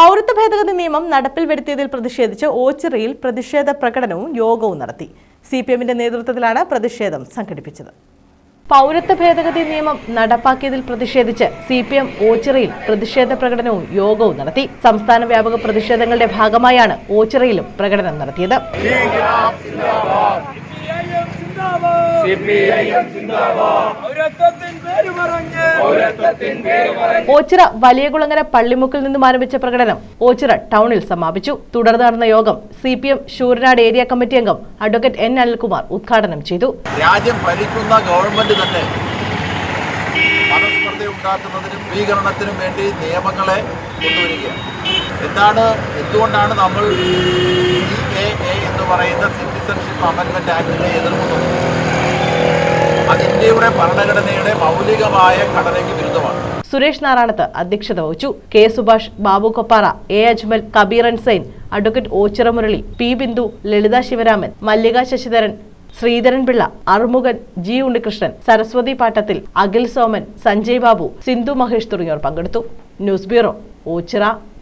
പൗരത്വ ഭേദഗതി നിയമം നടപ്പിൽ വരുത്തിയതിൽ പ്രതിഷേധിച്ച് ഓച്ചിറയിൽ പ്രതിഷേധ പ്രകടനവും യോഗവും നടത്തി. സി പി എമ്മിന്റെ നേതൃത്വത്തിലാണ് പ്രതിഷേധം സംഘടിപ്പിച്ചത്. പൗരത്വ ഭേദഗതി നിയമം നടപ്പാക്കിയതിൽ പ്രതിഷേധിച്ച് സി പി എം ഓച്ചിറയിൽ പ്രതിഷേധ പ്രകടനവും യോഗവും നടത്തി. സംസ്ഥാന വ്യാപക പ്രതിഷേധങ്ങളുടെ ഭാഗമായാണ് ഓച്ചിറയിലും പ്രകടനം നടത്തിയത്. ഓച്ചിറ വലിയകുളങ്ങര പള്ളിമുക്കിൽ നിന്നും ആരംഭിച്ച പ്രകടനം ഓച്ചിറ ടൗണിൽ സമാപിച്ചു. തുടർന്ന് നടന്ന യോഗം C P M Sooranad area committee അംഗം അഡ്വക്കേറ്റ് എൻ അനിൽകുമാർ ഉദ്ഘാടനം ചെയ്തു. രാജ്യം ഭരിക്കുന്ന ഗവൺമെന്റ് തന്നെ ഉണ്ടാക്കുന്നതിനും ഭീകരണത്തിനും വേണ്ടി നിയമങ്ങളെ കൊണ്ടുവരികയാണ്. എന്താണ് എന്തുകൊണ്ടാണ് നമ്മൾ ഈ എ എ എന്ന് പറയുന്ന സിറ്റിസൺഷിപ്പ് അമെൻമെന്റ് ആക്ടിനെ എതിർക്കുന്നത്? ഇന്ത്യയുടെ ഭരണഘടനയുടെ മൗലികമായ ഘടനയ്ക്ക് വിരുദ്ധമാണ്. സുരേഷ് നാരായണത്ത് അധ്യക്ഷത വഹിച്ചു. K Subhash Babu Koppara A Ajmal Kabeer Zain advocate Oachira Murali P Bindu Lalitha Sivaraman Mallika Sasidharan Sreedharan Pillai Arumukhan G Unnikrishnan Saraswathi Pattathil Akhil Soman Sanjay Babu Sindhu Mahesh തുടങ്ങിയവർ പങ്കെടുത്തു. News bureau Oachira.